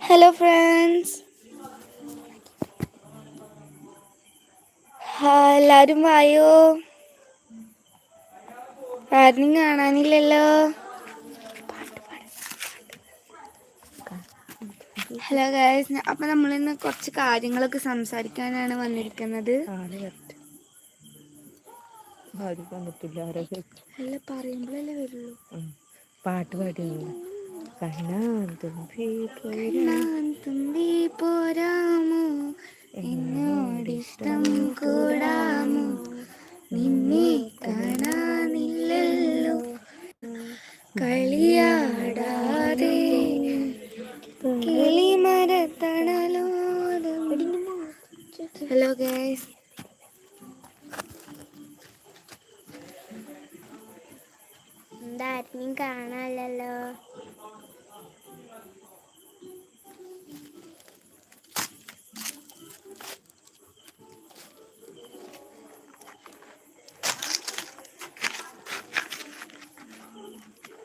Hello friends എല്ലാരും വായോ? ആരും കാണാനില്ലല്ലോ? ഹലോ ഗായ്സ് അപ്പൊ നമ്മളിന്ന് കുറച്ച് കാര്യങ്ങളൊക്കെ സംസാരിക്കാനാണ് വന്നിരിക്കുന്നത്. അല്ല പറയുമ്പോഴല്ലേ വരുള്ളൂ. പാട്ട് പാടി കണ്ണാ തുമ്പി കണ്ണാൻ തുമ്പി പോരാമോ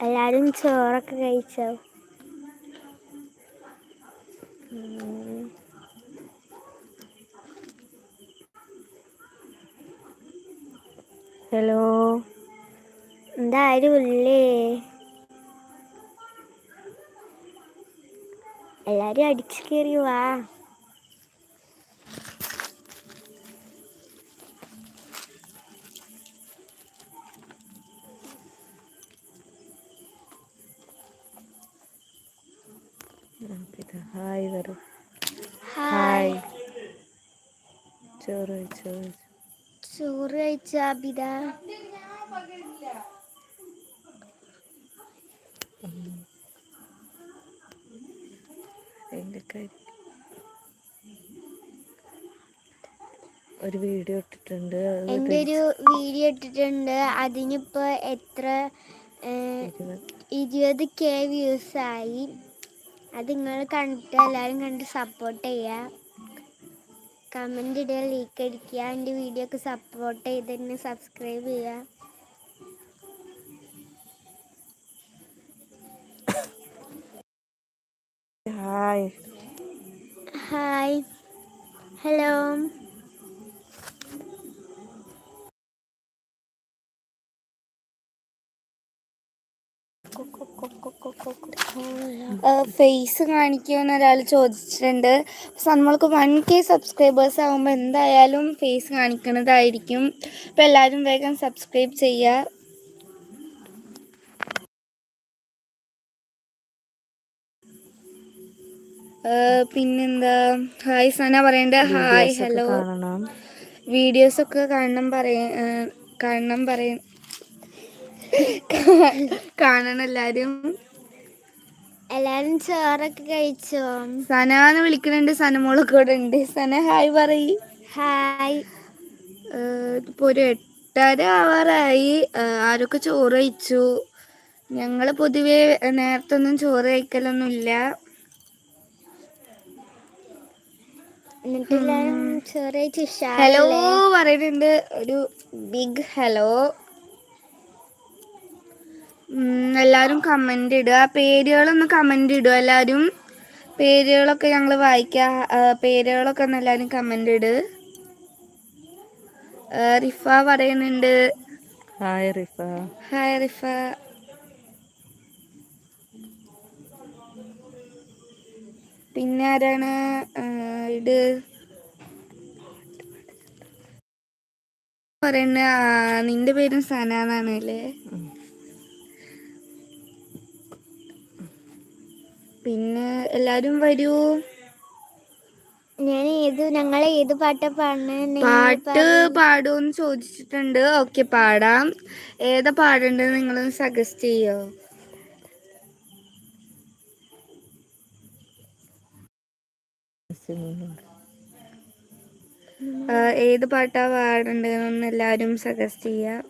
എല്ലാരും ചോറൊക്കെ കഴിച്ചോ. ഹലോ? എന്തായാലുമില്ലേ ഇല്ലേ എല്ലാരും അടിച്ചു കയറി വാ ഹായ് വരും ഹായ് ചോറ് ചോറ് ചോറ് കഴിച്ചാ ഒരു വീഡിയോ ഇട്ടിട്ടുണ്ട് എന്റെ എന്റെ ഒരു വീഡിയോ ഇട്ടിട്ടുണ്ട്? അതിനിപ്പോ എത്ര ഇരുപത്. ഇരുപത് കെ വ്യൂസ് ആയി അത് നിങ്ങൾ കണ്ടിട്ട് എല്ലാവരും കണ്ട് സപ്പോർട്ട് ചെയ്യുക കമന്റ് ഇടുക ലീക്ക് അടിക്കുക എന്റെ വീഡിയോ ഒക്കെ സപ്പോർട്ട് ചെയ്ത് തന്നെ സബ്സ്ക്രൈബ് ചെയ്യുക. ഹായ് ഹായ് ഹലോ ഫേസ് കാണിക്കുമെന്ന് ഒരാൾ ചോദിച്ചിട്ടുണ്ട്. പക്ഷെ നമ്മൾക്ക് വൺ കെ സബ്സ്ക്രൈബേഴ്സ് ആകുമ്പോൾ എന്തായാലും ഫേസ് കാണിക്കുന്നതായിരിക്കും. അപ്പം എല്ലാവരും വേഗം സബ്സ്ക്രൈബ് ചെയ്യുക പിന്നെന്താ? ഹായ് സന പറയണ്ട. ഹായ് ഹലോ വീഡിയോസ് ഒക്കെ കാണണം പറയ കാണണം പറയ കാണണം എല്ലാരും. എല്ലാരും ചോറൊക്കെ കഴിച്ചോ? സനാന്ന് വിളിക്കണുണ്ട് വിളിക്കുന്നുണ്ട് സനമോളൊക്കെ ഇവിടെ ഉണ്ട്. സന ഹായ് പറയി. ഹായ്. ഇപ്പൊ ഒരു എട്ടര ആവാറായി ആരൊക്കെ ചോറ് കഴിച്ചു? ഞങ്ങൾ പൊതുവെ നേരത്തെ ഒന്നും ചോറ് കഴിക്കലൊന്നുമില്ല. ഇല്ല ഹലോ പറയുന്നുണ്ട്. ഒരു ബിഗ് ഹലോ എല്ലാവരും കമന്റ് ഇടുക. പേരുകളൊന്ന് കമന്റ് ഇടുക എല്ലാവരും പേരുകളൊക്കെ ഞങ്ങൾ വായിക്കാം. പേരുകളൊക്കെ ഒന്ന് എല്ലാവരും കമന്റ് ഇട്. റിഫ പറയുന്നുണ്ട്. ഹായ് റിഫ. ഹായ് റിഫ. പിന്നെ ആരാണ്? ഇട്. ഇത് പറയുന്നത് നിന്റെ പേരും സന എന്നാണ് അല്ലേ പിന്നെ എല്ലാരും വരൂ. ഞാൻ ഏത് ഞങ്ങളെ ഏത് പാട്ടാ പാടുന്നത് പാട്ട് പാടുമെന്ന് ചോദിച്ചിട്ടുണ്ട്. ഓക്കെ പാടാം. ഏതാ പാടേണ്ടത് നിങ്ങൾ സജസ്റ്റ് ചെയ്യോ? ഏത് പാട്ടാ പാടേണ്ടതെന്ന് എല്ലാരും സജസ്റ്റ് ചെയ്യാം.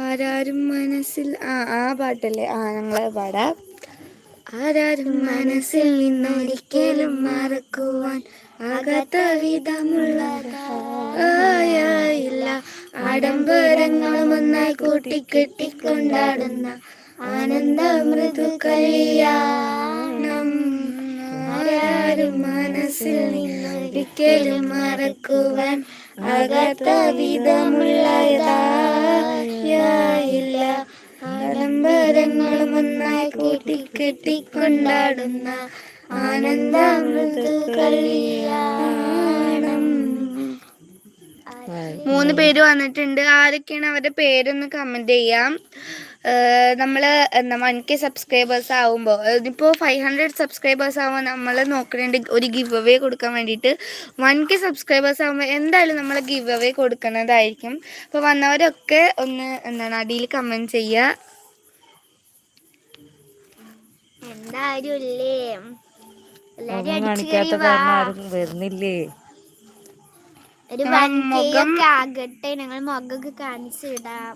ആരാരും മനസ്സിൽ ആ ആ പാട്ടല്ലേ? ആ ഞങ്ങളെ പാടാം. ആരാരും മനസ്സിൽ നിന്നൊരിക്കലും മറക്കുവാൻ ആകാത്ത വിധമുള്ള ആയില്ല ആഡംബരങ്ങളും ഒന്നായി കൂട്ടിക്കെട്ടിക്കൊണ്ടാടുന്ന ആനന്ദ മൃദു കല്യാണം ആരാരും മനസ്സിൽ നിന്നൊരിക്കലും മറക്കുവാൻ ആകാത്ത വിധമുള്ളതായില്ല ആഡംബരങ്ങളും ഒന്നായി കൂട്ടിക്കെട്ടിക്കൊണ്ടാടുന്ന കൊണ്ടാടുന്ന ഹായ് മൂന്ന് പേര് വന്നിട്ടുണ്ട്. ആരൊക്കെയാണ് അവരുടെ പേരൊന്ന് കമന്റ് ചെയ്യാം. നമ്മൾ എന്താ വൺ കെ സബ്സ്ക്രൈബേഴ്സ് ആവുമ്പോൾ ഇതിപ്പോൾ ഫൈവ് ഹൺഡ്രഡ് സബ്സ്ക്രൈബേഴ്സ് ആകുമ്പോൾ നമ്മൾ നോക്കുന്നുണ്ട് ഒരു ഗിവ് അവേ കൊടുക്കാൻ വേണ്ടിയിട്ട് വൺ കെ സബ്സ്ക്രൈബേഴ്സ് ആകുമ്പോൾ എന്തായാലും നമ്മൾ ഗിവ് അവേ കൊടുക്കുന്നതായിരിക്കും. അപ്പോൾ വന്നവരൊക്കെ ഒന്ന് എന്താണ് അടിയിൽ കമന്റ് ചെയ്യുക എന്തായാലും ഇല്ലേ? എല്ലാരും മുഖം അടിച്ചു കയറി കാണിക്കാത്ത വാ. കാരണം ആരും വരുന്നില്ലേ? ഒരു മുഖം- ആകട്ടെ. ഞങ്ങൾ മുഖമൊക്കെ കാണിച്ചിടാം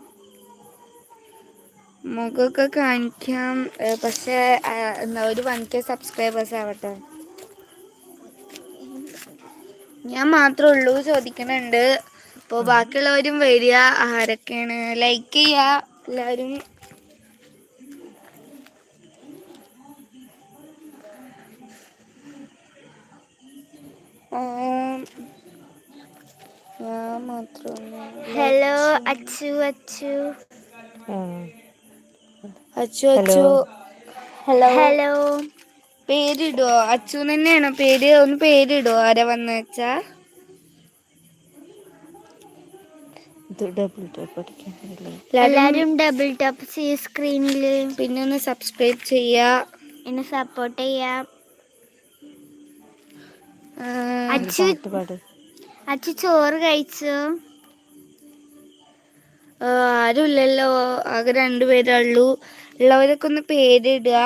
മുഖമൊക്കെ കാണിക്കാം. പക്ഷെ എന്താ ഒരു വൺ കെ സബ്സ്ക്രൈബേഴ്സ് ആവട്ടെ. ഞാൻ മാത്രമേ ഉള്ളൂ ചോദിക്കുന്നുണ്ട് അപ്പോൾ ബാക്കിയുള്ളവരും വരിക. ആരൊക്കെയാണ്? ലൈക്ക് ചെയ്യുക. എല്ലാവരും. ഞാൻ hello Achu Achu. Achu Achu. Hello. Hello. പേരിടുവോ Achu തന്നെയാണോ പേര്? ഒന്ന് പേരിടുവോ ആരാ വന്ന വെച്ചാ എല്ലാരും ഡബിൾ ടോപ്പ് ചെയ്യ സ്ക്രീനിൽ പിന്നെ ഒന്ന് സബ്സ്ക്രൈബ് ചെയ്യാ. എന്നെ സപ്പോർട്ട് ചെയ്യാം. അച്ചു അച്ചു ചോറ് കഴിച്ചു? ആരുമില്ലല്ലോ ആകെ രണ്ടുപേരേ ഉള്ളൂ ഉള്ളവരൊക്കെ ഒന്ന് പേരിടുക.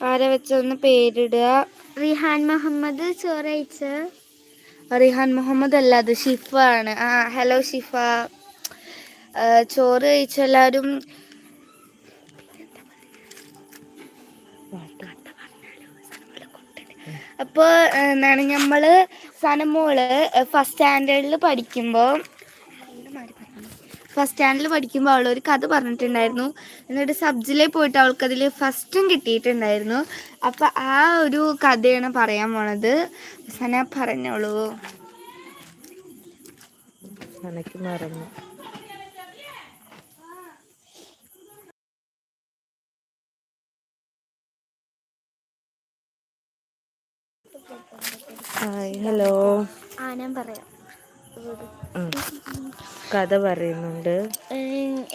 ആരെ വെച്ച ഒന്ന് പേരിടുക? റിഹാൻ മുഹമ്മദ് ചോറയച്ച റിഹാൻ മുഹമ്മദ് അല്ല അത് ഷിഫ ആണ് ആ ഹലോ ഷിഫ. ചോറ് കഴിച്ച എല്ലാവരും? അപ്പോൾ എന്താണ് നമ്മൾ സനമോൾ ഫസ്റ്റ് സ്റ്റാൻഡേർഡിൽ പഠിക്കുമ്പോൾ ഫസ്റ്റ് സ്റ്റാൻഡിൽ പഠിക്കുമ്പോൾ അവൾ ഒരു കഥ പറഞ്ഞിട്ടുണ്ടായിരുന്നു. എന്നിട്ട് സബ്ജിലെ പോയിട്ട് അവൾക്ക് അതിൽ ഫസ്റ്റും കിട്ടിയിട്ടുണ്ടായിരുന്നു. അപ്പം ആ ഒരു കഥയാണ് പറയാൻ പോണത്. സന പറഞ്ഞോളൂ. മറന്നു. Hi hello. ആ ഞാൻ പറയാം. കഥ പറയുന്നുണ്ട്.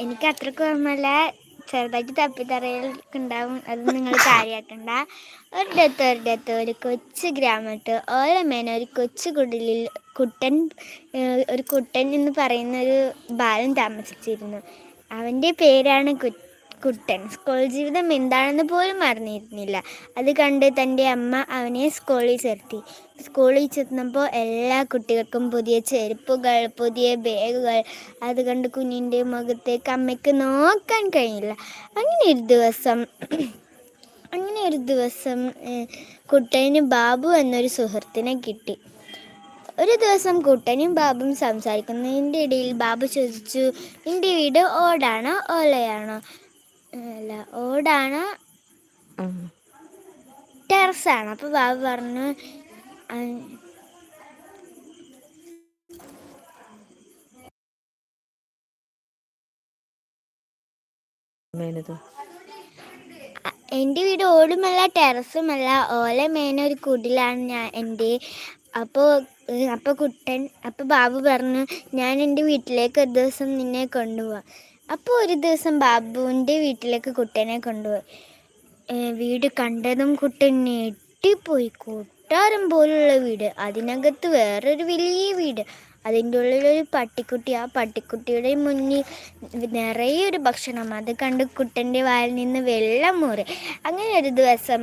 എനിക്ക് അത്രയ്ക്ക് ഓർമ്മല്ല ചെറുതായിട്ട് തപ്പിത്തറയിലുണ്ടാവും അത് നിങ്ങൾ കാര്യമാക്കണ്ട ഒരിടത്ത് ഒരിടത്ത് ഒരു കൊച്ചു ഗ്രാമത്ത് ഓരമേന ഒരു കൊച്ചു കുടിലിൽ കുട്ടൻ ഒരു കുട്ടൻ എന്ന് പറയുന്ന ഒരു ബാലൻ താമസിച്ചിരുന്നു. അവന്റെ പേരാണ് കു കുട്ടൻ. സ്കൂൾ ജീവിതം എന്താണെന്ന് പോലും അറിഞ്ഞിരുന്നില്ല. അത് കണ്ട് തന്റെ അമ്മ അവനെ സ്കൂളിൽ ചേർത്തി. സ്കൂളിൽ ചെന്നപ്പോൾ എല്ലാ കുട്ടികൾക്കും പുതിയ ചെരുപ്പുകൾ പുതിയ ബാഗുകൾ അത് കണ്ട് കുഞ്ഞിന്റെ മുഖത്തേക്ക് അമ്മയ്ക്ക് നോക്കാൻ കഴിഞ്ഞില്ല. അങ്ങനെ ഒരു ദിവസം അങ്ങനെ ഒരു ദിവസം കുട്ടനും കുട്ടന് ബാബു എന്നൊരു സുഹൃത്തിനെ കിട്ടി. ഒരു ദിവസം കുട്ടനും ബാബും സംസാരിക്കുന്നതിന്റെ ഇടയിൽ ബാബു ചോദിച്ചു നിന്റെ വീട് ഓടാണോ ഓലയാണോ? അല്ല ഓടാണ്. ടെറസ് ആണ് അപ്പൊ ബാബു പറഞ്ഞു എന്റെ എന്റെ വീട് ഓടുമല്ല ടെറസുമല്ല. ഓല മേന ഒരു കുടിലാണ് ഞാൻ എന്റെ അപ്പോൾ അപ്പോൾ കുട്ടൻ അപ്പോൾ ബാബു പറഞ്ഞു ഞാൻ എന്റെ വീട്ടിലേക്ക് ഒരു ദിവസം നിന്നെ കൊണ്ടുപോവാം. അപ്പോൾ ഒരു ദിവസം ബാബുവിന്റെ വീട്ടിലേക്ക് കുട്ടനെ കൊണ്ടുപോയി. വീട് കണ്ടതും കുട്ടൻ ഞെട്ടിപ്പോയി. കൊട്ടാരം പോലുള്ള വീട്. അതിനകത്ത് വേറൊരു വലിയ വീട്. അതിന്റെ ഉള്ളിലൊരു പട്ടിക്കുട്ടി ആ പട്ടിക്കുട്ടിയുടെ മുന്നിൽ നിറയെ ഒരു ഭക്ഷണം. അത് കണ്ട് കുട്ടന്റെ വായിൽ നിന്ന് വെള്ളം മൂറി അങ്ങനെ ഒരു ദിവസം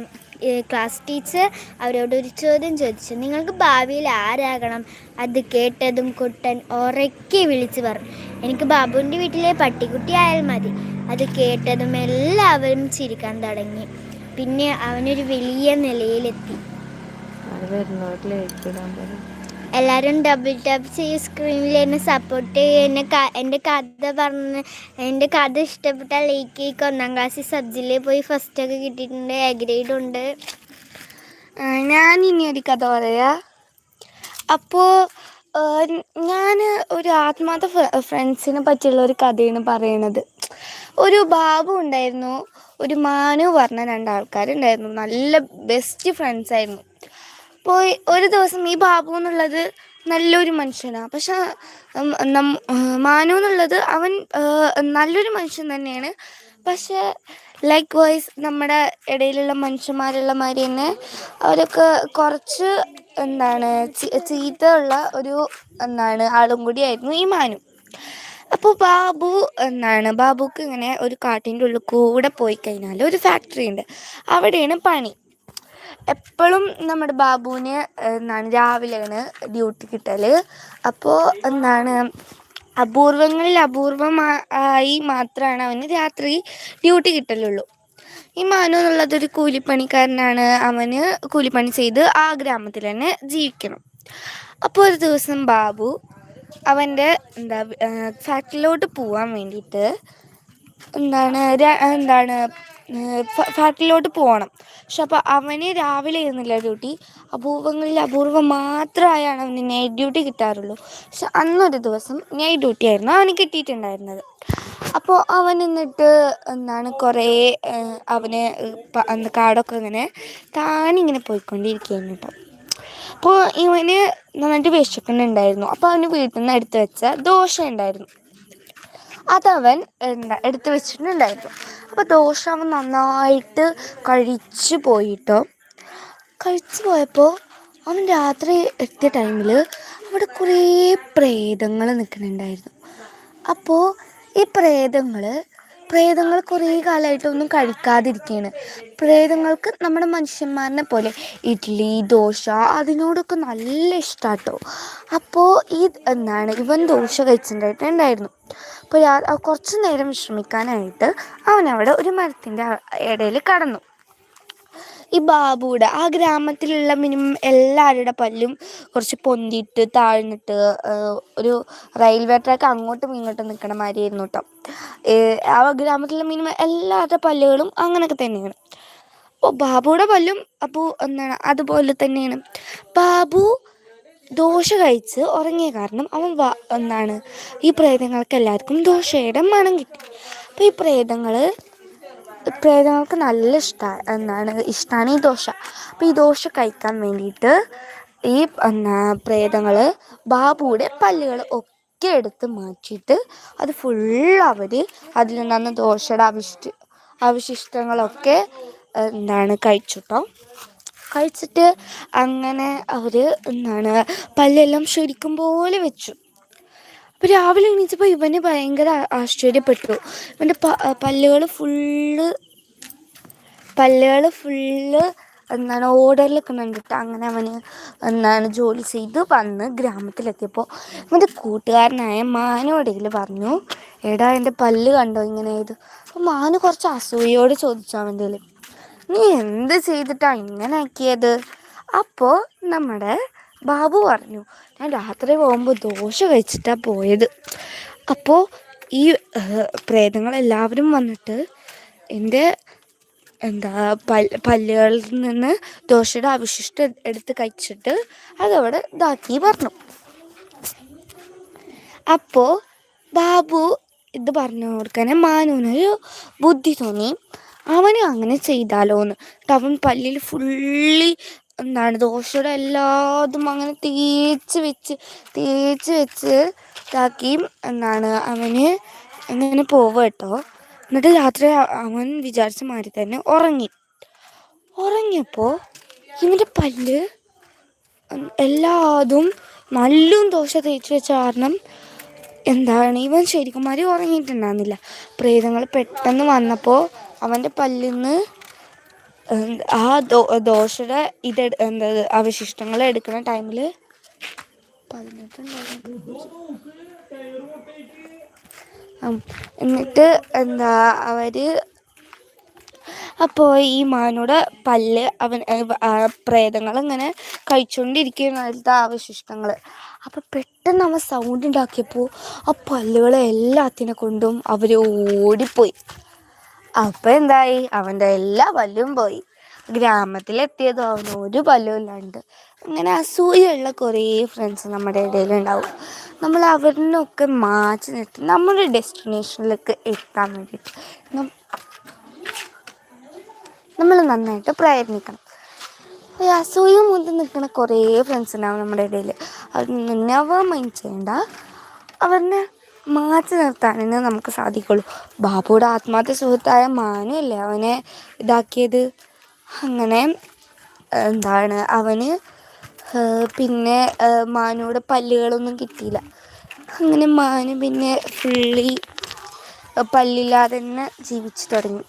ക്ലാസ് ടീച്ചർ അവരോട് ഒരു ചോദ്യം ചോദിച്ചു. നിങ്ങൾക്ക് ഭാവിയിൽ ആരാകണം? അത് കേട്ടതും കുട്ടൻ ഉറക്കെ വിളിച്ചു പറഞ്ഞു. എനിക്ക് ബാബുവിന്റെ വീട്ടിലെ പട്ടിക്കുട്ടി ആയാൽ മതി. അത് കേട്ടതും എല്ലാവരും ചിരിക്കാൻ തുടങ്ങി. പിന്നെ അവനൊരു വലിയ നിലയിലെത്തി. അത് വരുന്നവരിലേക്ക് ഇടാൻ പറയും എല്ലാവരും ഡബിൾ ടാപ്പ് ഈ സ്ക്രീനിൽ എന്നെ സപ്പോർട്ട് ചെയ്യുക എന്നെ എന്റെ കഥ പറഞ്ഞ് എന്റെ കഥ ഇഷ്ടപ്പെട്ടാൽ ലൈക്ക് ചെയ്യുക ഒന്നാം ക്ലാസ്സിൽ സബ്ജിയിൽ പോയി ഫസ്റ്റ് ഒക്കെ കിട്ടിയിട്ടുണ്ട്. എ ഗ്രേഡ് ഉണ്ട്. ഞാൻ ഇനി ഒരു കഥ പറയാ. അപ്പോൾ ഞാൻ ഒരു ആത്മാർത്ഥ ഫ്രണ്ട്സിനെ പറ്റിയുള്ള ഒരു കഥയാണ് പറയണത്. ഒരു ബാബു ഉണ്ടായിരുന്നു. ഒരു മാനു പറഞ്ഞ രണ്ടാൾക്കാരുണ്ടായിരുന്നു. നല്ല ബെസ്റ്റ് ഫ്രണ്ട്സ് ആയിരുന്നു. അപ്പോൾ ഒരു ദിവസം ഈ ബാബു എന്നുള്ളത് നല്ലൊരു മനുഷ്യനാണ് പക്ഷെ മാനു എന്നുള്ളത് അവൻ നല്ലൊരു മനുഷ്യൻ തന്നെയാണ്. പക്ഷെ ലൈക്ക് വൈസ് നമ്മുടെ ഇടയിലുള്ള മനുഷ്യന്മാരുള്ള മാതിരി തന്നെ അവരൊക്കെ കുറച്ച് എന്താണ് ചീത്ത ഉള്ള ഒരു എന്താണ് ആളും കൂടിയായിരുന്നു ഈ മാനു. അപ്പോൾ ബാബു എന്നാണ് ബാബുക്ക് ഇങ്ങനെ ഒരു കാട്ടിന്റെ ഉള്ളിൽ കൂടെ പോയി കഴിഞ്ഞാൽ ഒരു ഫാക്ടറി ഉണ്ട്. അവിടെയാണ് പണി. എപ്പോഴും നമ്മുടെ ബാബുവിന് എന്താണ് രാവിലെയാണ് ഡ്യൂട്ടി കിട്ടൽ അപ്പോൾ എന്താണ് അപൂർവങ്ങളിൽ അപൂർവമായി മാത്രമാണ് അവന് രാത്രി ഡ്യൂട്ടി കിട്ടലുള്ളൂ. ഈ മാനു എന്നുള്ളത് ഒരു കൂലിപ്പണിക്കാരനാണ് അവന് കൂലിപ്പണി ചെയ്ത് ആ ഗ്രാമത്തിൽ തന്നെ ജീവിക്കണം. അപ്പോൾ ഒരു ദിവസം ബാബു അവന്റെ എന്താ ഫാക്ടറിയിലോട്ട് പോവാൻ വേണ്ടിയിട്ട് എന്താണ് എന്താണ് ഫാക്ടറിയിലോട്ട് പോകണം പക്ഷെ അപ്പോൾ അവന് രാവിലെ ആയിരുന്നില്ല ഡ്യൂട്ടി. അപൂർവങ്ങളിൽ അപൂർവം മാത്രമായാണ് അവന് നൈറ്റ് ഡ്യൂട്ടി കിട്ടാറുള്ളൂ. പക്ഷെ അന്നൊരു ദിവസം നൈറ്റ് ഡ്യൂട്ടി ആയിരുന്നു അവന് കിട്ടിയിട്ടുണ്ടായിരുന്നത്. അപ്പോൾ അവൻ എന്നിട്ട് എന്താണ് കുറേ അവന് കാടൊക്കെ ഇങ്ങനെ താനിങ്ങനെ പോയിക്കൊണ്ടിരിക്കുകയാണ് കേട്ടോ. അപ്പോൾ ഇവന് നന്നായിട്ട് വിശക്കുന്നുണ്ടായിരുന്നു. അപ്പോൾ അവന് വീട്ടിൽ നിന്ന് എടുത്തു വെച്ച ദോശ ഉണ്ടായിരുന്നു. അതവൻ എടുത്തു വെച്ചിട്ടുണ്ടായിരുന്നു. അപ്പോൾ ദോശ അവൻ നന്നായിട്ട് കഴിച്ചു പോയിട്ടോ. കഴിച്ചു പോയപ്പോൾ അവൻ രാത്രി എത്തിയ ടൈമിൽ അവിടെ കുറേ പ്രേതങ്ങൾ നിൽക്കുന്നുണ്ടായിരുന്നു. അപ്പോൾ ഈ പ്രേതങ്ങൾ പ്രേതങ്ങൾ കുറേ കാലമായിട്ടൊന്നും കഴിക്കാതിരിക്കുകയാണ് പ്രേതങ്ങൾക്ക് നമ്മുടെ മനുഷ്യന്മാരനെ പോലെ ഇഡ്ഡലി ദോശ അതിനോടൊക്കെ നല്ല ഇഷ്ടമാട്ടോ അപ്പോൾ ഈ എന്താണ് ഇവൻ ദോശ കഴിച്ചിട്ടുണ്ടായിട്ടുണ്ടായിരുന്നു അപ്പോൾ കുറച്ച് നേരം വിശ്രമിക്കാനായിട്ട് അവിടെ ഒരു മരത്തിന്റെ ഇടയിൽ കടന്നു. ഈ ബാബുയുടെ ആ ഗ്രാമത്തിലുള്ള മിനിമം എല്ലാവരുടെ പല്ലും കുറച്ച് പൊന്തിയിട്ട് താഴ്ന്നിട്ട് ഒരു റെയിൽവേ ട്രാക്ക് അങ്ങോട്ടും ഇങ്ങോട്ടും നിൽക്കണ മാതിരിയായിരുന്നു കേട്ടോ. ആ ഗ്രാമത്തിലുള്ള മിനിമം എല്ലാവരുടെ പല്ലുകളും അങ്ങനെയൊക്കെ തന്നെയാണ്. അപ്പോൾ ബാബുയുടെ പല്ലും അപ്പോൾ എന്താണ് അതുപോലെ തന്നെയാണ്. ബാബു ദോശ കഴിച്ച് ഉറങ്ങിയ കാരണം അവൻ എന്താണ് ഈ പ്രേതങ്ങൾക്ക് എല്ലാവർക്കും ദോശയുടെ മണം കിട്ടി. അപ്പോൾ ഈ പ്രേതങ്ങൾ പ്രേതങ്ങൾക്ക് നല്ല ഇഷ്ടമാണ് എന്താണ് ഇഷ്ടമാണ് ഈ ദോശ. അപ്പോൾ ഈ ദോശ കഴിക്കാൻ വേണ്ടിയിട്ട് ഈ എന്നാ പ്രേതങ്ങൾ ബാബുയുടെ പല്ലുകൾ ഒക്കെ എടുത്ത് മാറ്റിയിട്ട് അത് ഫുൾ അവർ നിന്നാണ് ദോശയുടെ അവശിഷ്ട അവശിഷ്ടങ്ങളൊക്കെ എന്താണ് കഴിച്ചുട്ടോ കഴിച്ചിട്ട് അങ്ങനെ അവർ എന്താണ് പല്ലെല്ലാം ശരിക്കും പോലെ വെച്ചു. അപ്പോൾ രാവിലെ എണീച്ചപ്പോൾ ഇവന് ഭയങ്കര ആശ്ചര്യപ്പെട്ടു. ഇവന്റെ പല്ലുകൾ ഫുള്ള് പല്ലുകൾ ഫുള്ള് എന്താണ് ഓർഡറിൽ കണ്ടിട്ട് അങ്ങനെ അവന് എന്താണ് ജോലി ചെയ്ത് വന്ന് ഗ്രാമത്തിലെത്തിയപ്പോൾ ഇവന്റെ കൂട്ടുകാരനായ മാനോടെങ്കിൽ പറഞ്ഞു എടാ എന്റെ പല്ല് കണ്ടോ ഇങ്ങനെ ഇത്? അപ്പോൾ മാനു കുറച്ച് അസൂയോട് ചോദിച്ചു അവന്റെ നീ എന്ത് ചെയ്തിട്ടാ ഇങ്ങനെ ആക്കിയത് അപ്പോൾ നമ്മുടെ ബാബു പറഞ്ഞു ഞാൻ രാത്രി പോകുമ്പോൾ ദോശ കഴിച്ചിട്ടാണ് പോയത്. അപ്പോൾ ഈ പ്രേതങ്ങളെല്ലാവരും വന്നിട്ട് എന്റെ എന്താ പല്ല് പല്ലുകളിൽ നിന്ന് ദോശയുടെ അവശിഷ്ടം എടുത്ത് കഴിച്ചിട്ട് അതവിടെ ഇതാക്കി പറഞ്ഞു. അപ്പോൾ ബാബു ഇത് പറഞ്ഞു കൊടുക്കാൻ മാനുവിനൊരു ബുദ്ധി തോന്നി. അവന് അങ്ങനെ ചെയ്താലോ എന്ന് അവൻ പല്ലിൽ ഫുള്ളി എന്താണ് ദോശയുടെ എല്ലാതും അങ്ങനെ തേച്ച് വെച്ച് തേച്ച് വെച്ച് ഇതാക്കി എന്താണ് അവന് അങ്ങനെ പോവുക കേട്ടോ. എന്നിട്ട് രാത്രി അവൻ വിചാരിച്ച മാതിരി തന്നെ ഉറങ്ങി. ഉറങ്ങിയപ്പോൾ ഇവന്റെ പല്ല് എല്ലാതും നല്ലും ദോശ തേച്ച് വെച്ച കാരണം എന്താണ്? ഇവൻ ശരിക്കും മാതിരി ഉറങ്ങിയിട്ടുണ്ടായിരുന്നില്ല. പ്രേതങ്ങൾ പെട്ടെന്ന് വന്നപ്പോൾ അവന്റെ പല്ലിൽ നിന്ന് ആ ദോ ദോശയുടെ ഇത് എന്താ അവശിഷ്ടങ്ങൾ എടുക്കുന്ന ടൈമിൽ എന്നിട്ട് എന്താ അവർ അപ്പോൾ ഈ മാനോടെ പല്ല് അവൻ പ്രേതങ്ങൾ ഇങ്ങനെ കഴിച്ചുകൊണ്ടിരിക്കുന്ന അതിലത്തെ അവശിഷ്ടങ്ങൾ അപ്പോൾ പെട്ടെന്ന് അവൻ സൗണ്ട് ഉണ്ടാക്കിയപ്പോൾ ആ പല്ലുകളെ എല്ലാത്തിനെ കൊണ്ടും അവർ ഓടിപ്പോയി. അപ്പം എന്തായി? അവന്റെ എല്ലാ പല്ലും പോയി. ഗ്രാമത്തിലെത്തിയതോ അവന് ഒരു പല്ലും ഇല്ലാണ്ട്. അങ്ങനെ അസൂയുള്ള കുറേ ഫ്രണ്ട്സ് നമ്മുടെ ഇടയിലുണ്ടാവും. നമ്മൾ അവരിനൊക്കെ മാറ്റി നിർത്തി നമ്മുടെ ഡെസ്റ്റിനേഷനിലേക്ക് എത്താൻ വേണ്ടിയിട്ട്. നമ്മൾ നന്നായിട്ട് പ്രയത്നിക്കണം. ഈ അസൂയ മുതൽ നിൽക്കുന്ന കുറേ ഫ്രണ്ട്സ് ഉണ്ടാവും നമ്മുടെ ഇടയിൽ അവർ നെവർ മൈൻഡ് ചെയ്യണ്ട. അവരിനെ മാറ്റി നിർത്താനെന്ന് നമുക്ക് സാധിക്കുള്ളൂ. ബാബുയുടെ ആത്മാർത്ഥ സുഹൃത്തായ മാനല്ലേ അവനെ ഇതാക്കിയത്? അങ്ങനെ എന്താണ് അവന് പിന്നെ മാനുവിടെ പല്ലുകളൊന്നും കിട്ടിയില്ല. അങ്ങനെ മാനു പിന്നെ ഫുള്ളി പല്ലില്ലാതെ തന്നെ ജീവിച്ചു തുടങ്ങി.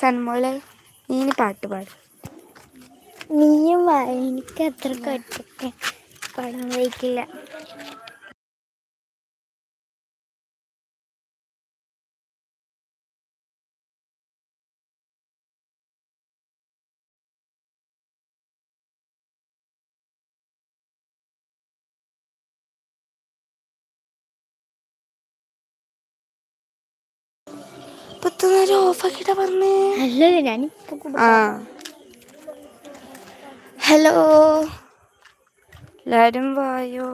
സൺമോളെ നീ പാട്ട് പാട്. നീയും എനിക്ക് അത്ര കട്ടൊക്കെ പടം വയ്ക്കില്ല നേരം ഓഫാക്കിട്ടാ പറഞ്ഞേ അല്ലല്ലോ ഞാനിപ്പോ ആ. ഹലോ. എല്ലാരും വായോ.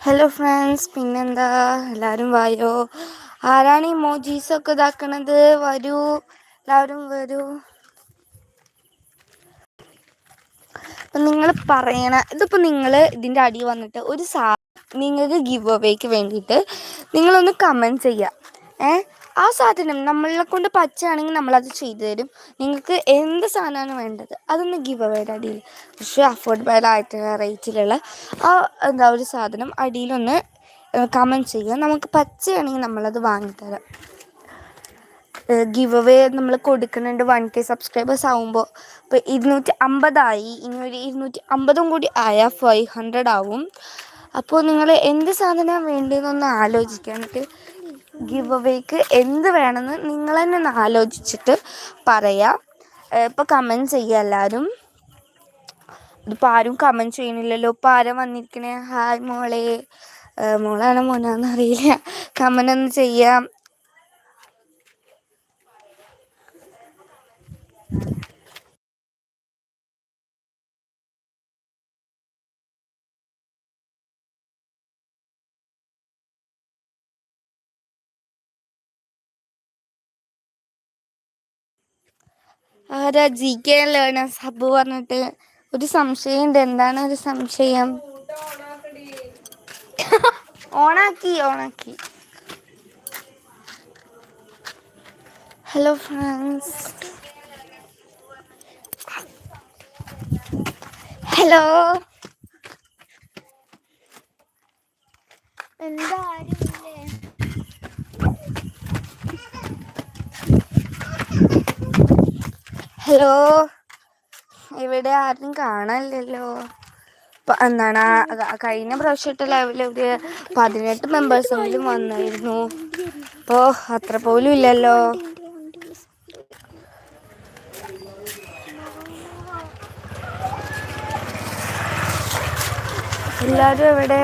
ഹലോ ഫ്രണ്ട്സ് പിന്നെന്താ? എല്ലാവരും വായോ. ആരാണ് ഈ മോജീസ് ഒക്കെ ഇതാക്കണത്? വരൂ. എല്ലാവരും വരൂ. നിങ്ങൾ പറയണ ഇതിപ്പോൾ നിങ്ങൾ ഇതിന്റെ അടി വന്നിട്ട് ഒരു സാ നിങ്ങൾക്ക് ഗിവ് അവേക്ക് വേണ്ടിയിട്ട് നിങ്ങളൊന്ന് കമന്റ് ചെയ്യുക ഏ? ആ സാധനം നമ്മളെ കൊണ്ട് പച്ചയാണെങ്കിൽ നമ്മളത് ചെയ്തു തരും. നിങ്ങൾക്ക് എന്ത് സാധനമാണ് വേണ്ടത്? അതൊന്ന് ഗിവ് അവയുടെ അടിയിൽ. പക്ഷേ അഫോർഡബിൾ ആയിട്ടുള്ള റേറ്റിലുള്ള ആ എന്താ ഒരു സാധനം അടിയിലൊന്ന് കമന്റ് ചെയ്യുക. നമുക്ക് പച്ചയാണെങ്കിൽ നമ്മളത് വാങ്ങിത്തരാം. ഗിവ് അവേ നമ്മൾ കൊടുക്കുന്നുണ്ട് വൺ കെ സബ്സ്ക്രൈബേഴ്സ് ആവുമ്പോൾ ഇപ്പോൾ ഇരുന്നൂറ്റി അമ്പതായി ഇനി ഒരു ഇരുന്നൂറ്റി അമ്പതും കൂടി ആയാൽ ഫൈവ് ഹൺഡ്രഡ് ആവും. അപ്പോൾ നിങ്ങൾ എന്ത് സാധനമാണ് വേണ്ടതെന്നൊന്ന് ആലോചിക്കാനിട്ട് ഗിവ് അവേക്ക് എന്ത് വേണമെന്ന് നിങ്ങൾ തന്നെ ഒന്ന് ആലോചിച്ചിട്ട് പറയാം. ഇപ്പോൾ കമന്റ് ചെയ്യുക എല്ലാവരും ഇതിപ്പോൾ ആരും കമന്റ് ചെയ്യണില്ലല്ലോ ഇപ്പോൾ ആരും വന്നിരിക്കണേ? ഹായ് മോളെ. മോളാണോ മോനാന്ന് അറിയില്ല. കമന്റ് ഒന്ന് ചെയ്യാം. ആരാ ജി കെ ലേണേഴ്സ് ഹബ്ബ് പറഞ്ഞിട്ട് ഒരു സംശയം ഉണ്ട് എന്താണ് ഒരു സംശയം? ഓണാക്കി ഓണാക്കി. ഹലോ ഫ്രണ്ട്സ് ഹലോ എന്താ ആരുമില്ലേ ഹലോ ഇവിടെ ആരും കാണാനില്ലല്ലോ. എന്താണ് കഴിഞ്ഞ പ്രാവശ്യത്തെ ലെവലിൽ ഒരു പതിനെട്ട് മെമ്പേഴ്സെങ്കിലും വന്നായിരുന്നു. അപ്പോൾ അത്ര പോലും ഇല്ലല്ലോ. എല്ലാവരും എവിടെ?